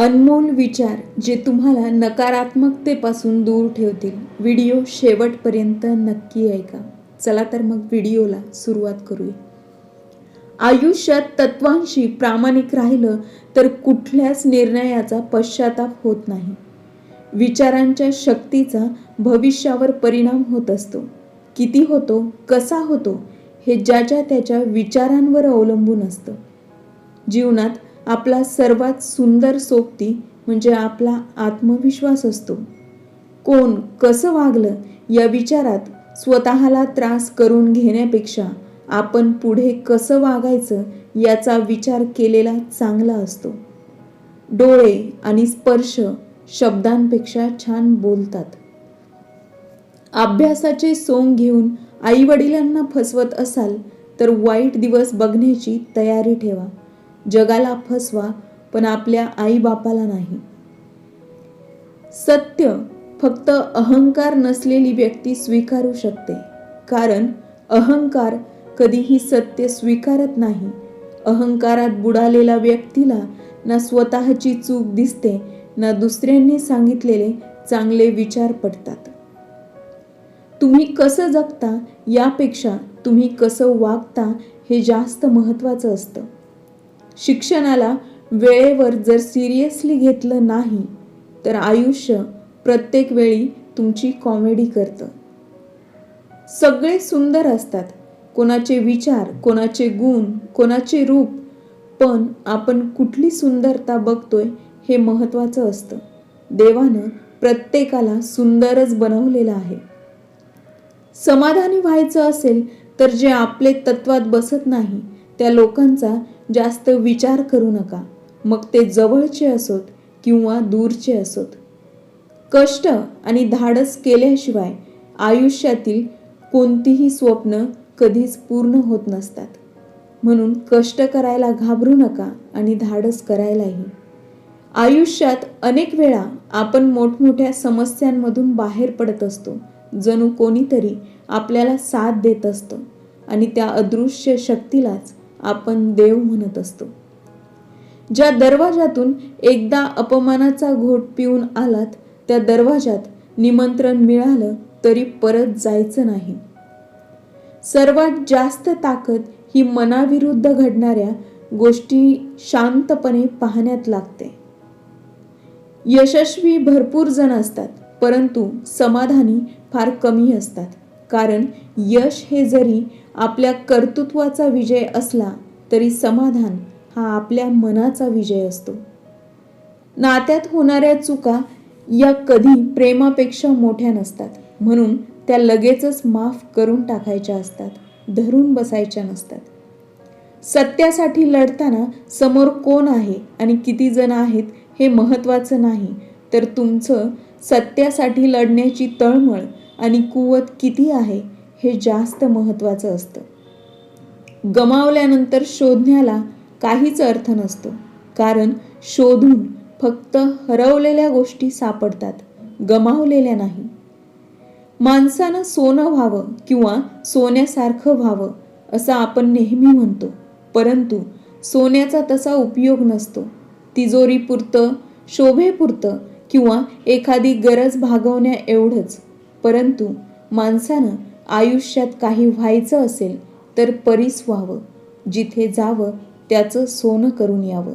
अनमोल विचार जे तुम्हाला नकारात्मकतेपासून दूर ठेवतील. व्हिडिओ शेवटपर्यंत नक्की ऐका. चला तर मग व्हिडिओला सुरुवात करूया. आयुष्यात तत्वांशी प्रामाणिक राहिलं तर कुठल्याच निर्णयाचा पश्चाताप होत नाही. विचारांच्या शक्तीचा भविष्यावर परिणाम होत असतो. किती होतो कसा होतो हे ज्याच्या त्याच्या विचारांवर अवलंबून असतं. जीवनात आपला सर्वात सुंदर सोबती म्हणजे आपला आत्मविश्वास असतो. कोण कसं वागलं या विचारात स्वतःला त्रास करून घेण्यापेक्षा आपण पुढे कसं वागायचं याचा विचार केलेला चांगला असतो. डोळे आणि स्पर्श शब्दांपेक्षा छान बोलतात. अभ्यासाचे सोंग घेऊन आईवडिलांना फसवत असाल तर वाईट दिवस बघण्याची तयारी ठेवा. जगाला फसवा पण आपल्या आई बापाला नाही. सत्य फक्त अहंकार नसलेली व्यक्ती स्वीकारू शकते. कारण अहंकार कधीही सत्य स्वीकारत नाही. अहंकारात बुडालेल्या व्यक्तीला ना स्वतःची चूक दिसते ना दुसऱ्यांनी सांगितलेले चांगले विचार पडतात. तुम्ही कसं जगता यापेक्षा तुम्ही कसं वागता हे जास्त महत्त्वाचं असतं. शिक्षणाला वेळेवर जर सिरियसली घेतलं नाही तर आयुष्य प्रत्येक वेळी तुमची कॉमेडी करतं. सगळे सुंदर असतात. कोणाचे विचार कोणाचे गुण कोणाचे रूप पण आपण कुठली सुंदरता बघतोय हे महत्त्वाचं असतं. देवानं प्रत्येकाला सुंदरच बनवलेलं आहे. समाधानी व्हायचं असेल तर जे आपले तत्वात बसत नाही त्या लोकांचा जास्त विचार करू नका. मग ते जवळचे असोत किंवा दूरचे असोत. कष्ट आणि धाडस केल्याशिवाय आयुष्यातील कोणतीही स्वप्न कधीच पूर्ण होत नसतात. म्हणून कष्ट करायला घाबरू नका आणि धाडस करायलाही. आयुष्यात अनेक वेळा आपण मोठमोठ्या समस्यांमधून बाहेर पडत असतो जणू कोणीतरी आपल्याला साथ देत असतं आणि त्या अदृश्य शक्तीलाच आपण देव म्हणत असतो. ज्या दरवाजातून एकदा अपमानाचा घोट पिऊन आलात त्या दरवाजात निमंत्रण मिळालं तरी परत जायचं नाही. सर्वात जास्त ताकद ही मनाविरुद्ध घडणाऱ्या गोष्टी शांतपणे पाहण्यात लागते. यशस्वी भरपूर जण असतात परंतु समाधानी फार कमी असतात. कारण यश हे जरी आपल्या कर्तृत्वाचा विजय असला तरी समाधान हा आपल्या मनाचा विजय असतो. नात्यात होणाऱ्या चुका या कधी प्रेमापेक्षा मोठ्या नसतात. म्हणून त्या लगेचच माफ करून टाकायच्या असतात. धरून बसायच्या नसतात. सत्यासाठी लढताना समोर कोण आहे आणि किती जण आहेत हे महत्त्वाचं नाही. तर तुमचं सत्यासाठी लढण्याची तळमळ आणि कुवत किती आहे हे जास्त महत्त्वाचं असतं. गमावल्यानंतर शोधण्याला काहीच अर्थ नसतो. कारण शोधून फक्त हरवलेल्या गोष्टी सापडतात गमावलेल्या नाही. माणसानं सोनं व्हावं किंवा सोन्यासारखं व्हावं असं आपण नेहमी म्हणतो. परंतु सोन्याचा तसा उपयोग नसतो. तिजोरीपुरतं शोभेपुरतं किंवा एखादी गरज भागवण्या एवढंच. परंतु माणसानं आयुष्यात काही व्हायचं असेल तर परीस व्हावं. जिथे जावं त्याचं सोनं करून यावं.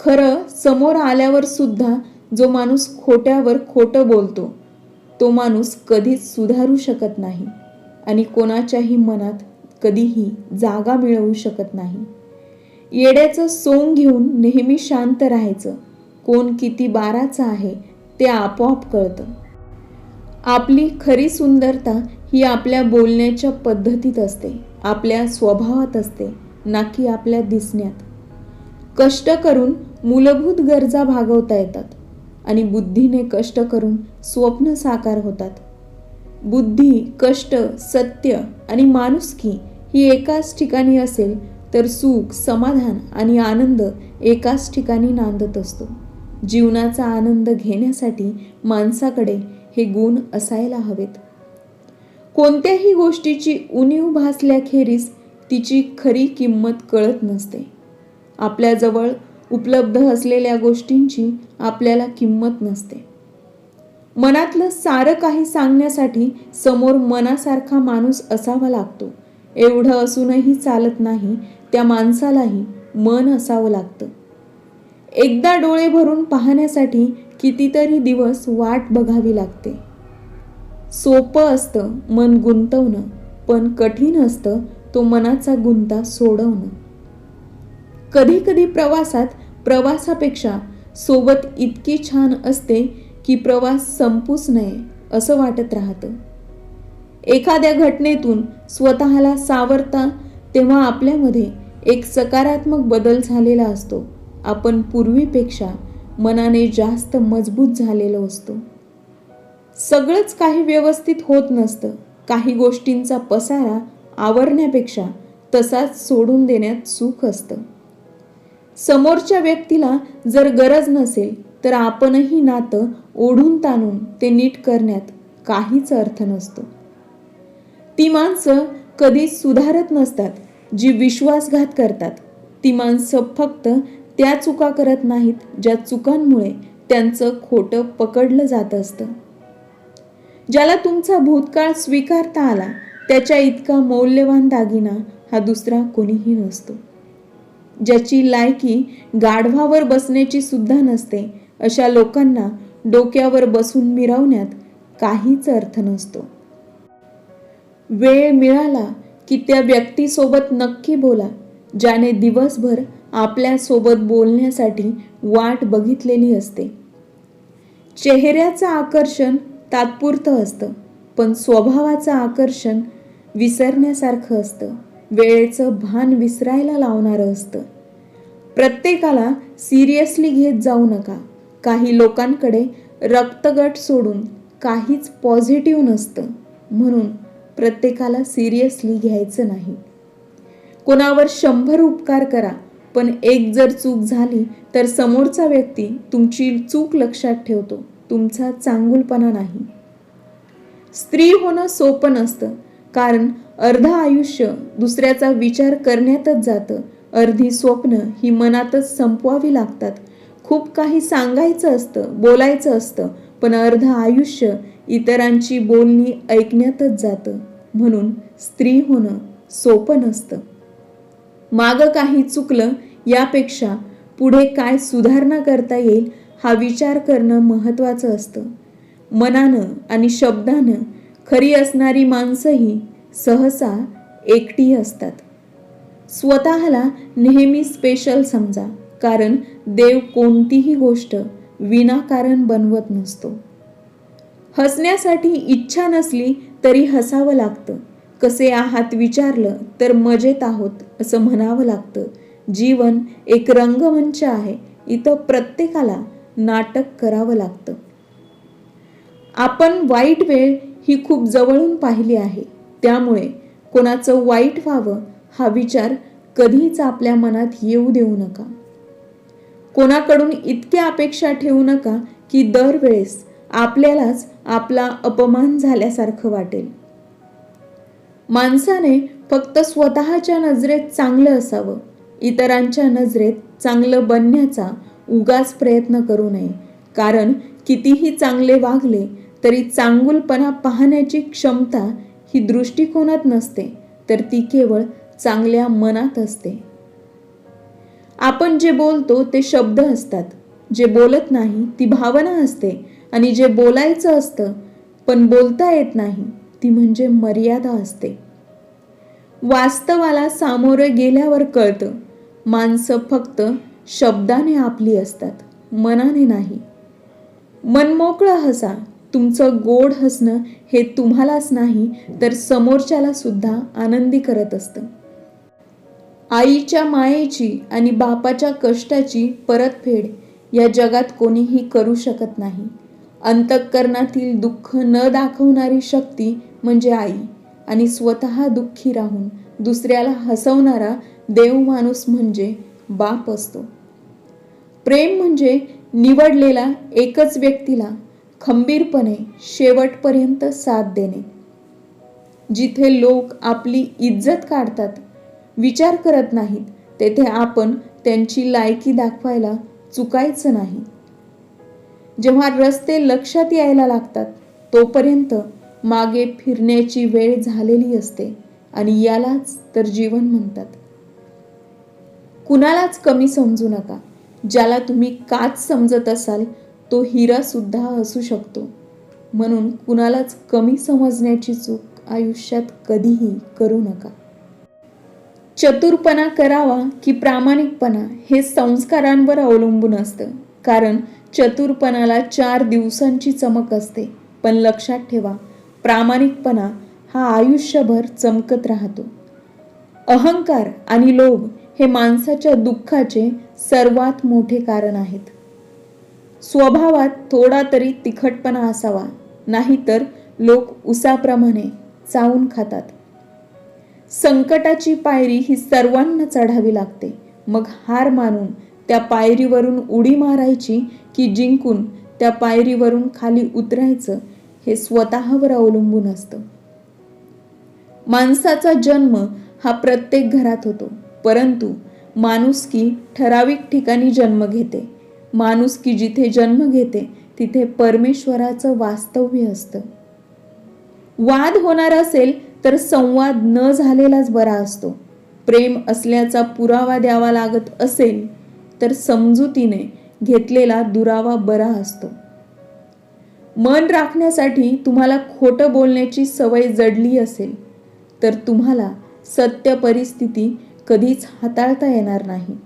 खरं समोर आल्यावर सुद्धा जो माणूस खोट्यावर खोटं बोलतो तो माणूस कधीच सुधारू शकत नाही आणि कोणाच्याही मनात कधीही जागा मिळवू शकत नाही. येड्याचं सोंग घेऊन नेहमी शांत राहायचं. कोण किती बाराचं आहे ते आपोआप कळतं. आपली खरी सुंदरता ही आपल्या बोलण्याच्या पद्धतीत असते आपल्या स्वभावात असते ना की आपल्या दिसण्यात. कष्ट करून मूलभूत गरजा भागवता येतात आणि बुद्धीने कष्ट करून स्वप्न साकार होतात. बुद्धी कष्ट सत्य आणि माणुसकी ही एकाच ठिकाणी असेल तर सुख समाधान आणि आनंद एकाच ठिकाणी नांदत असतो. जीवनाचा आनंद घेण्यासाठी माणसाकडे हे गुण असायला हवेत. कोणत्याही गोष्टीची उणीव भासल्याखेरीज तिची खरी किंमत कळत नसते. आपल्याजवळ उपलब्ध असलेल्या गोष्टींची आपल्याला किंमत नसते. मनातलं सारं काही सांगण्यासाठी समोर मनासारखा माणूस असावा लागतो. एवढं असूनही चालत नाही त्या माणसालाही मन असावं लागतं. एकदा डोळे भरून पाहण्यासाठी कितीतरी दिवस वाट बघावी लागते. सोपं असतं मन गुंतवणं पण कठीण असतं तो मनाचा गुंता सोडवणं. कधी कधी प्रवासात प्रवासापेक्षा सोबत इतकी छान असते की प्रवास संपूच नये असं वाटत राहतं. एखाद्या घटनेतून स्वतःला सावरता तेव्हा आपल्यामध्ये एक सकारात्मक बदल झालेला असतो. आपण पूर्वीपेक्षा मनाने जास्त मजबूत झालेलो असतो. सगळंच काही व्यवस्थित होत नसतं. काही गोष्टींचा पसारा आवरण्यापेक्षा तसाच सोडून देण्यात सुख असतं. समोरच्या व्यक्तीला जर गरज नसेल तर आपणही नातं ओढून ताणून ते नीट करण्यात काहीच अर्थ नसतो. ती माणसं कधीच सुधारत नसतात जी विश्वासघात करतात. ती माणसं फक्त त्या चुका करत नाहीत ज्या चुकांमुळे त्यांचं खोटं पकडलं जात असतं. ज्याला तुमचा भूतकाळ स्वीकारता आला त्याच्या इतका मौल्यवान दागिना हा दुसरा कोणीही नसतो. ज्याची लायकी गाढवावर बसण्याची सुद्धा नसते अशा लोकांना डोक्यावर बसून मिरवण्यात काहीच अर्थ नसतो. वेळ मिळाला की त्या व्यक्तीसोबत नक्की बोला ज्याने दिवसभर आपल्यासोबत बोलण्यासाठी वाट बघितलेली असते. चेहऱ्याचं आकर्षण तात्पुरतं असतं पण स्वभावाचं आकर्षण विसरण्यासारखं असतं. वेळेचं भान विसरायला लावणारं असतं. प्रत्येकाला सिरियसली घेत जाऊ नका. काही लोकांकडे रक्तगट सोडून काहीच पॉझिटिव्ह नसतं म्हणून प्रत्येकाला सिरियसली घ्यायचं नाही. कोणावर शंभर उपकार करा पण एक जर चूक झाली तर समोरचा व्यक्ती तुमची चूक लक्षात ठेवतो. तुमचा चांगुलपणा नाही. स्त्री होणं सोपं नसतं कारण अर्ध आयुष्य दुसऱ्याचा विचार करण्यातच जातं. अर्धी स्वप्न ही मनातच संपवावी लागतात. खूप काही सांगायचं असतं बोलायचं असतं पण अर्ध आयुष्य इतरांची बोलणी ऐकण्यातच जातं. म्हणून स्त्री होणं सोपं नसतं. मागं काही चुकलं यापेक्षा पुढे काय सुधारणा करता येईल हा विचार करणं महत्त्वाचं असतं. मनानं आणि शब्दानं खरी असणारी माणसंही सहसा एकटी असतात. स्वतःला नेहमी स्पेशल समजा कारण देव कोणतीही गोष्ट विनाकारण बनवत नसतो. हसण्यासाठी इच्छा नसली तरी हसावं लागतं. कसे आहात विचारलं तर मजेत आहोत असं म्हणावं लागतं. जीवन एक रंगमंच आहे इथं प्रत्येकाला नाटक करावं लागतं. आपण वाईट वेळ ही खूप जवळून पाहिली आहे त्यामुळे कोणाचं वाईट व्हावं हा विचार कधीच आपल्या मनात येऊ देऊ नका. कोणाकडून इतक्या अपेक्षा ठेवू नका की दरवेळेस आपल्यालाच आपला अपमान झाल्यासारखं वाटेल. माणसाने फक्त स्वतःच्या नजरेत चांगलं असावं. इतरांच्या नजरेत चांगलं बनण्याचा उगाच प्रयत्न करू नये. कारण कितीही चांगले वागले तरी चांगुलपणा पाहण्याची क्षमता ही दृष्टिकोनात नसते तर ती केवळ चांगल्या मनात असते. आपण जे बोलतो ते शब्द असतात. जे बोलत नाही ती भावना असते. आणि जे बोलायचं असतं पण बोलता येत नाही. ती म्हणजे मर्यादा असते. वास्तवाला सामोरे गेल्यावर कळतं माणसं फक्त शब्दाने आपली असतात मनाने नाही. मनमोकळं हसा तुमचं गोड हसणं हे तुम्हालाच नाही तर समोरच्याला सुद्धा आनंदी करत असतं. आईच्या मायेची आणि बापाच्या कष्टाची परतफेड या जगात कोणीही करू शकत नाही. अंतःकरणातील दुःख न दाखवणारी शक्ती म्हणजे आई आणि स्वतः दुःखी राहून दुसऱ्याला हसवणारा देव माणूस म्हणजे बाप असतो. प्रेम म्हणजे निवडलेला एकच व्यक्तीला खंबीरपणे शेवटपर्यंत साथ देणे. जिथे लोक आपली इज्जत काढतात विचार करत नाहीत तेथे आपण त्यांची लायकी दाखवायला चुकायचं नाही. जेव्हा रस्ते लक्षात यायला लागतात तोपर्यंत मागे फिरण्याची वेळ झालेली असते आणि यालाच तर जीवन म्हणतात. कुणालाच कमी समजू नका. ज्याला तुम्ही काच समजत असाल तो हिरा सुद्धा असू शकतो. म्हणून कुणालाच कमी समजण्याची चूक आयुष्यात कधीही करू नका. चतुरपणा करावा की प्रामाणिकपणा हे संस्कारांवर अवलंबून असतं. कारण चतुरपणाला चार दिवसांची चमक असते. पण लक्षात ठेवा प्रामाणिकपणा हा आयुष्यभर चमकत राहतो. अहंकार आणि लोभ हे माणसाच्या दुःखाचे सर्वात मोठे कारण आहेत. स्वभावात थोडा तरी तिखटपणा असावा नाहीतर लोक उसाप्रमाणे चावून खातात. संकटाची पायरी ही सर्वांना चढावी लागते. मग हार मानून त्या पायरीवरून उडी मारायची की जिंकून त्या पायरीवरून खाली उतरायचं हे स्वतःवर अवलंबून असतं. माणसाचा जन्म हा प्रत्येक घरात होतो. परंतु माणुसकी ठराविक ठिकाणी जन्म घेते. माणुसकी जिथे जन्म घेते तिथे परमेश्वराचं वास्तव्य असतं. वाद होणार असेल तर संवाद न झालेलाच बरा असतो. प्रेम असल्याचा पुरावा द्यावा लागत असेल तर समजुतीने घेतलेला दुरावा बरा असतो. मन राखण्यासाठी तुम्हाला खोटं बोलण्याची सवय जडली असेल तर तुम्हाला सत्य परिस्थिती कधीच हाताळता येणार नाही.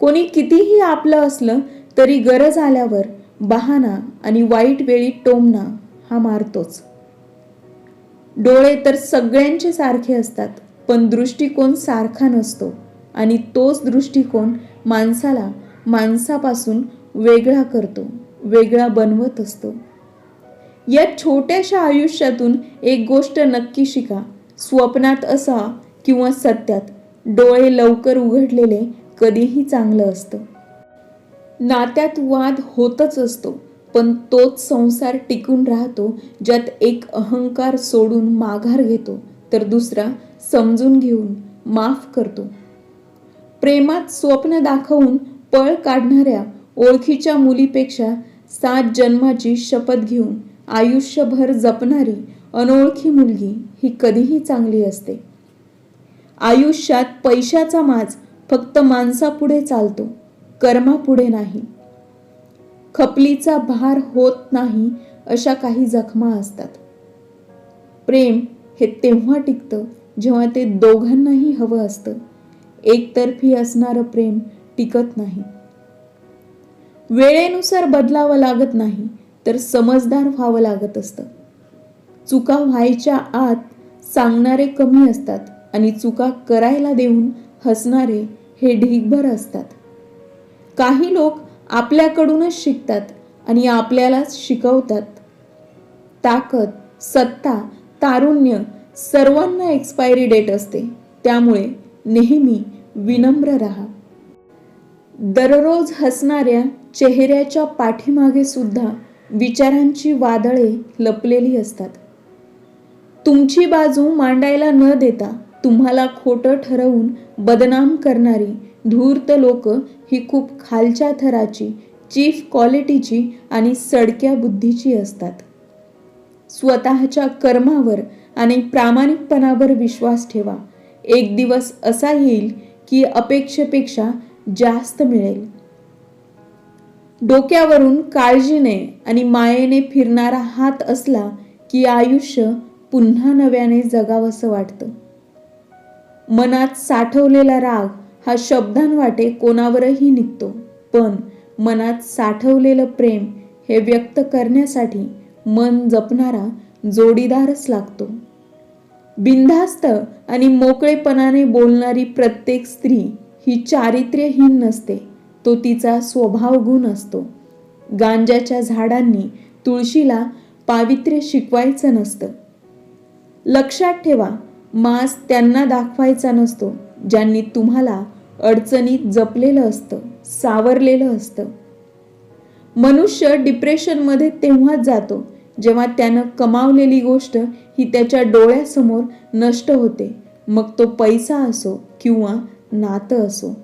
कोणी कितीही आपलं असलं तरी गरज आल्यावर बहाना आणि वाईट वेळी टोमणा हा मारतोच. डोळे तर सगळ्यांचे सारखे असतात पण दृष्टिकोन सारखा नसतो आणि तोच दृष्टिकोन माणसाला माणसापासून वेगळा करतो. वेगळा बनवत असतो. या छोट्याशा आयुष्यातून एक गोष्ट नक्की शिका. स्वप्नात असा किंवा सत्यात डोळे लवकर उघडलेले कधीही चांगलं असतं. नात्यात वाद होतच असतो पण तोच संसार टिकून राहतो ज्यात एक अहंकार सोडून माघार घेतो तर दुसरा समजून घेऊन माफ करतो. प्रेमात स्वप्न दाखवून पळ काढणाऱ्या ओळखीच्या मुलीपेक्षा सात जन्माची शपथ घेऊन आयुष्यभर जपणारी अनोळखी मुलगी ही कधीही चांगली असते. आयुष्यात पैशाचा माज फक्त माणसापुढे चालतो कर्मापुढे नाही. खपलीचा भार होत नाही अशा काही जखमा असतात. प्रेम हे तेव्हा टिकतं जेव्हा ते दोघांनाही हवं असतं. एकतर्फी असणारं प्रेम टिकत नाही. वेळेनुसार बदलावं लागत नाही तर समजदार व्हावं लागत असतं. चुका व्हायच्या आत सांगणारे कमी असतात आणि चुका करायला देऊन हसणारे हे ढीगभर असतात. काही लोक आपल्याकडूनच शिकतात आणि आपल्यालाच शिकवतात. ताकद सत्ता तारुण्य सर्वांना एक्सपायरी डेट असते. त्यामुळे नेहमी विनम्र राहा. दररोज हसणाऱ्या चेहऱ्याच्या पाठीमागे सुद्धा विचारांची वादळे लपलेली असतात. तुमची बाजू मांडायला न देता तुम्हाला खोटं ठरवून बदनाम करणारी धूर्त लोक ही खूप खालच्या थराची चीफ क्वालिटीची आणि सडक्या बुद्धीची असतात. स्वतःच्या कर्मावर आणि प्रामाणिकपणावर विश्वास ठेवा. एक दिवस असा येईल की अपेक्षेपेक्षा जास्त मिळेल. डोक्यावरून काळजीने आणि मायेने फिरणारा हात असला की आयुष्य पुन्हा नव्याने जगावंसं वाटतं. मनात साठवलेला राग हा शब्दांवाटे कोणावरही निघतो पण मनात साठवलेलं प्रेम हे व्यक्त करण्यासाठी मन जपणारा जोडीदारच लागतो. बिनधास्त आणि मोकळेपणाने बोलणारी प्रत्येक स्त्री ही चारित्र्यहीन नसते तो तिचा स्वभाव गुण असतो. गांजाच्या झाडांनी तुळशीला पावित्र्य शिकवायचं नसतं. लक्षात ठेवा मास त्यांना दाखवायचा नसतो ज्यांनी तुम्हाला अडचणीत जपलेलं असतं सावरलेलं असतं. मनुष्य डिप्रेशनमध्ये तेव्हाच जातो जेव्हा त्यानं कमावलेली गोष्ट ही त्याच्या डोळ्यासमोर नष्ट होते. मग तो पैसा असो किंवा नातं असो.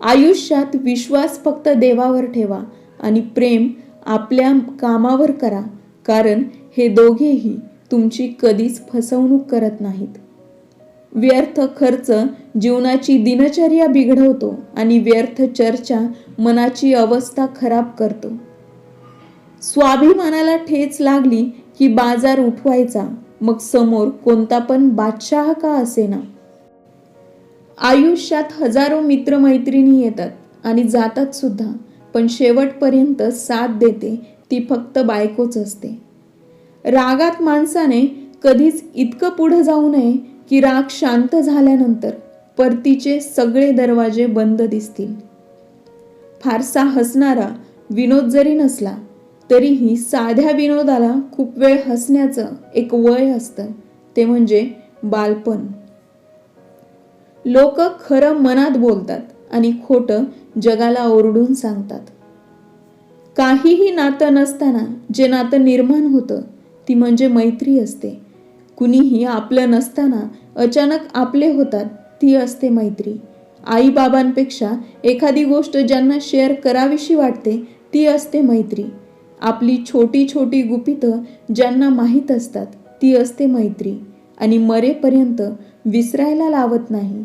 आयुष्यात विश्वास फक्त देवावर ठेवा आणि प्रेम आपल्या कामावर करा कारण हे दोघेही तुमची कधीच फसवणूक करत नाहीत. व्यर्थ खर्च जीवनाची दिनचर्या बिघडवतो आणि व्यर्थ चर्चा मनाची अवस्था खराब करतो. स्वाभिमानाला ठेच लागली की बाजार उठवायचा मग समोर कोणता पण बादशाह का असेना? आयुष्यात हजारो मित्रमैत्रिणी येतात आणि जातात सुद्धा पण शेवटपर्यंत साथ देते ती फक्त बायकोच असते. रागात माणसाने कधीच इतकं पुढं जाऊ नये की राग शांत झाल्यानंतर परतीचे सगळे दरवाजे बंद दिसतील. फारसा हसणारा विनोद जरी नसला तरीही साध्या विनोदाला खूप वेळ हसण्याचं एक वय असतं ते म्हणजे बालपण. लोक खरं मनात बोलतात आणि खोटं जगाला ओरडून सांगतात. काहीही नातं नसताना जे नातं निर्माण होतं ती म्हणजे मैत्री असते. कुणीही आपलं नसताना अचानक आपले होतात ती असते मैत्री. आई बाबांपेक्षा एखादी गोष्ट ज्यांना शेअर करावीशी वाटते ती असते मैत्री. आपली छोटी छोटी गुपितं ज्यांना माहीत असतात ती असते मैत्री. आणि मरेपर्यंत विसरायला लावत नाही.